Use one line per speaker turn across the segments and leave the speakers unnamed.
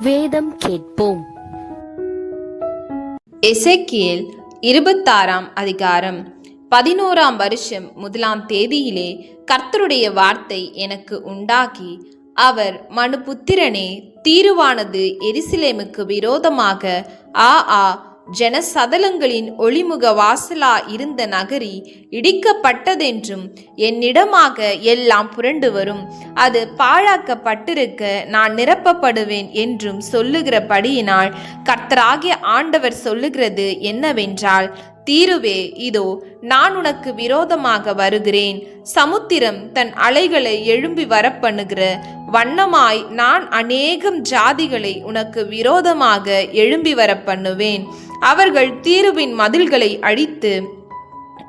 வேதம் கேட்போம்.
எசேக்கியல் இருபத்தாறாம் அதிகாரம் பதினோராம் வருஷம் முதலாம் தேதியிலே கர்த்தருடைய வார்த்தை எனக்கு உண்டாகி அவர் மனுபுத்திரனே தீருவானது எரிசிலேமுக்கு விரோதமாக ஆ ஆ ஜனசதலங்களின் ஒளிமுக வாசலா இருந்த நகரி இடிக்கப்பட்டதென்றும் என்னிடமாக எல்லாம் புரண்டு வரும். அது பாழாக்கப்பட்டிருக்க நான் நிரப்பப்படுவேன் என்றும் சொல்லுகிறபடியினால் கர்த்தராகிய ஆண்டவர் சொல்லுகிறது என்னவென்றால் தீருவே இதோ நான் உனக்கு விரோதமாக வருகிறேன். சமுத்திரம் தன் அலைகளை எழும்பி வரப்பண்ணுகிற. வண்ணமாய் நான் அநேகம் ஜாதிகளை உனக்கு விரோதமாக எழும்பி வரப்பண்ணுவேன். அவர்கள் தீருவின் மதில்களை அழித்து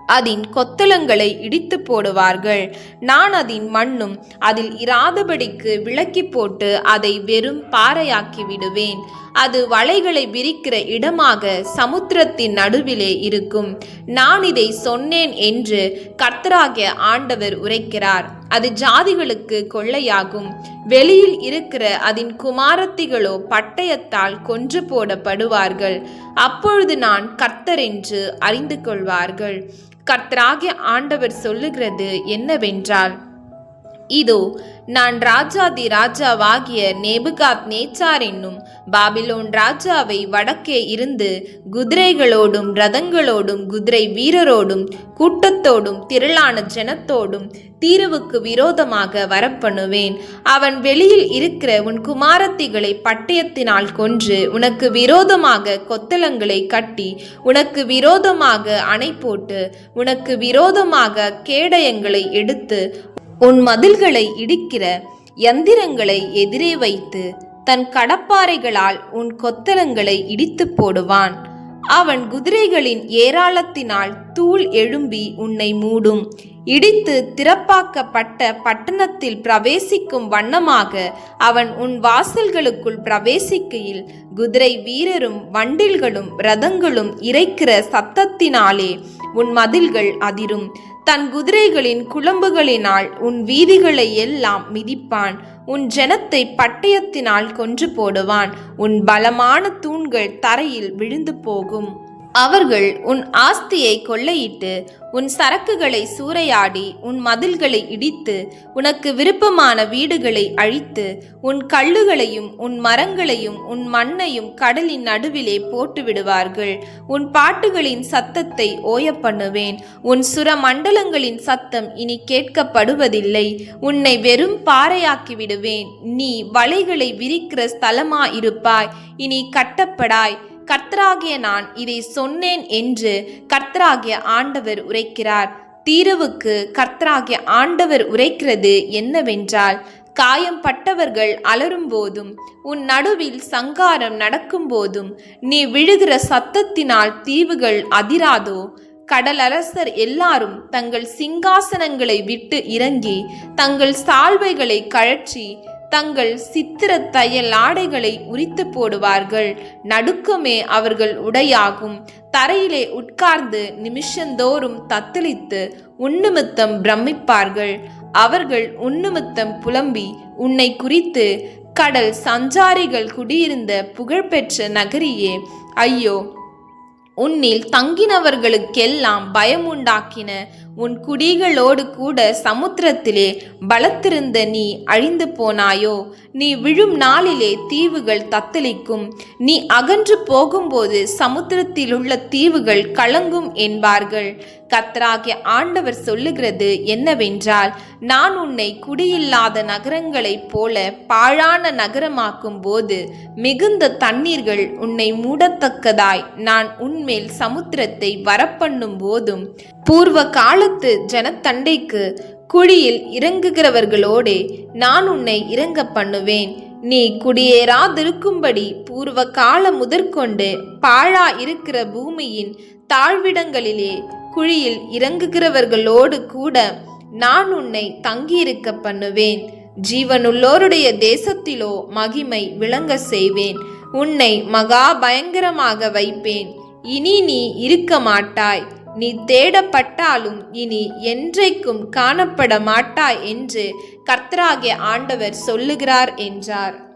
அதன் கொத்தளங்களை இடித்து போடுவார்கள். நான் அதன் மண்ணும் அதில் இராதபடிக்கு விளக்கி போட்டு அதை வெறும் பாறையாக்கி விடுவேன். அது வலைகளை விரிக்கிற இடமாக சமுத்திரத்தின் நடுவிலே இருக்கும். நான் இதை சொன்னேன் என்று கர்த்தராகிய ஆண்டவர் உரைக்கிறார். அது ஜாதிகளுக்கு கொள்ளையாகும். வெளியில் இருக்கிற அதன் குமாரத்திகளோ பட்டயத்தால் கொன்று போடப்படுவார்கள். அப்பொழுது நான் கர்த்தர் என்று அறிந்து கொள்வார்கள். கர்த்தராகிய ஆண்டவர் சொல்லுகிறது என்னவென்றால் இதோ நான் ராஜாதி ராஜாவாகிய நேபுகாத் நேச்சார் என்னும் பாபிலோன் ராஜாவை வடக்கே இருந்து குதிரைகளோடும் ரதங்களோடும் குதிரை வீரரோடும் கூட்டத்தோடும் திரளான ஜனத்தோடும் தீருவுக்கு விரோதமாக வரப்பண்ணுவேன். அவன் வெளியில் இருக்கிற உன் குமாரத்திகளை பட்டயத்தினால் கொன்று உனக்கு விரோதமாக கொத்தளங்களை கட்டி உனக்கு விரோதமாக அணை போட்டு உனக்கு விரோதமாக கேடயங்களை எடுத்து உன் மதில்களை இடிக்கிற யந்திரங்களை எதிரே வைத்து தன் கடப்பாறைகளால் உன் கொத்தலங்களை இடித்து போடுவான். அவன் குதிரைகளின் ஏராளத்தினால் தூள் எழும்பி உன்னை மூடும். இடித்து திறப்பாக்கப்பட்ட பட்டணத்தில் பிரவேசிக்கும் வண்ணமாக அவன் உன் வாசல்களுக்குள் பிரவேசிக்கையில் குதிரை வீரரும் வண்டில்களும் ரதங்களும் இறைக்கிற சத்தத்தினாலே உன் மதில்கள் அதிரும். தன் குதிரைகளின் குளம்புகளினால் உன் வீதிகளை எல்லாம் மிதிப்பான். உன் ஜனத்தை பட்டயத்தினால் கொன்று போடுவான். உன் பலமான தூண்கள் தரையில் விழுந்து போகும். அவர்கள் உன் ஆஸ்தியை கொள்ளையிட்டு உன் சரக்குகளை சூறையாடி உன் மதில்களை இடித்து உனக்கு விருப்பமான வீடுகளை அழித்து உன் கல்லுகளையும் உன் மரங்களையும் உன் மண்ணையும் கடலின் நடுவிலே போட்டு விடுவார்கள் உன் பாட்டுகளின் சத்தத்தை ஓய பண்ணுவேன் உன் சுர மண்டலங்களின் சத்தம் இனி கேட்கப்படுவதில்லை. உன்னை வெறும் பாறையாக்கி விடுவேன் நீ வலைகளை விரிக்கிற ஸ்தலமாயிருப்பாய். இனி கட்டப்படாய். கர்த்தராகிய நான் இதை சொன்னேன் என்று கர்த்தராகிய ஆண்டவர் உரைக்கிறார். தீருவுக்கு கர்த்தராகிய ஆண்டவர் உரைக்கிறது என்னவென்றால் காயம் பட்டவர்கள் அலரும் போதும் உன் நடுவில் சங்காரம் நடக்கும் போதும் நீ விழுகிற சத்தத்தினால் தீவுகள் அதிராதோ? கடலரசர் எல்லாரும் தங்கள் சிங்காசனங்களை விட்டு இறங்கி தங்கள் சால்வைகளை கழற்றி தங்கள் சித்திர தையல் ஆடைகளை உரித்து போடுவார்கள். நடுக்கமே அவர்கள் உடையாகும். தரையிலே உட்கார்ந்து நிமிஷந்தோறும் தத்தளித்து உன்னிமித்தம் பிரமிப்பார்கள். அவர்கள் உன்னிமித்தம் புலம்பி உன்னை குறித்து கடல் சஞ்சாரிகள் குடியிருந்த புகழ்பெற்ற நகரியே ஐயோ உன்னில் தங்கினவர்களுக்கெல்லாம் பயமுண்டாக்கின உன் குடிகளோடு கூட சமுத்திரத்திலே பலத்திருந்த நீ அழிந்து போனாயோ? நீ விழும் நாளிலே தீவுகள் தத்தளிக்கும். நீ அகன்று போகும்போது சமுத்திரத்திலுள்ள தீவுகள் கலங்கும் என்பார்கள். கத்தராகிய ஆண்டவர் சொல்லுகிறது என்னவென்றால் நான் உன்னை குடியில்லாத நகரங்களைப் போல பாழான நகரமாக்கும் போது மிகுந்த தண்ணீர்கள் உன்னை மூடத்தக்கதாய் நான் உன்மேல் சமுத்திரத்தை வரப்பண்ணும் போதும் பூர்வ காலத்து ஜனத்தண்டைக்கு குழியில் இறங்குகிறவர்களோடே நான் உன்னை இறங்க பண்ணுவேன். நீ குடியேறாதிருக்கும்படி பூர்வ காலம் முதற்கொண்டு பாழா இருக்கிற பூமியின் தாழ்விடங்களிலே குழியில் இறங்குகிறவர்களோடு கூட நான் உன்னை தங்கியிருக்க பண்ணுவேன். ஜீவனுள்ளோருடைய தேசத்திலோ மகிமை விளங்க செய்வேன். உன்னை மகா பயங்கரமாக வைப்பேன். இனி நீ இருக்க மாட்டாய். நீ தேடப்பட்டாலும் இனி என்றைக்கும் காணப்பட மாட்டாய் என்று கர்த்தராகிய ஆண்டவர் சொல்லுகிறார் என்றார்.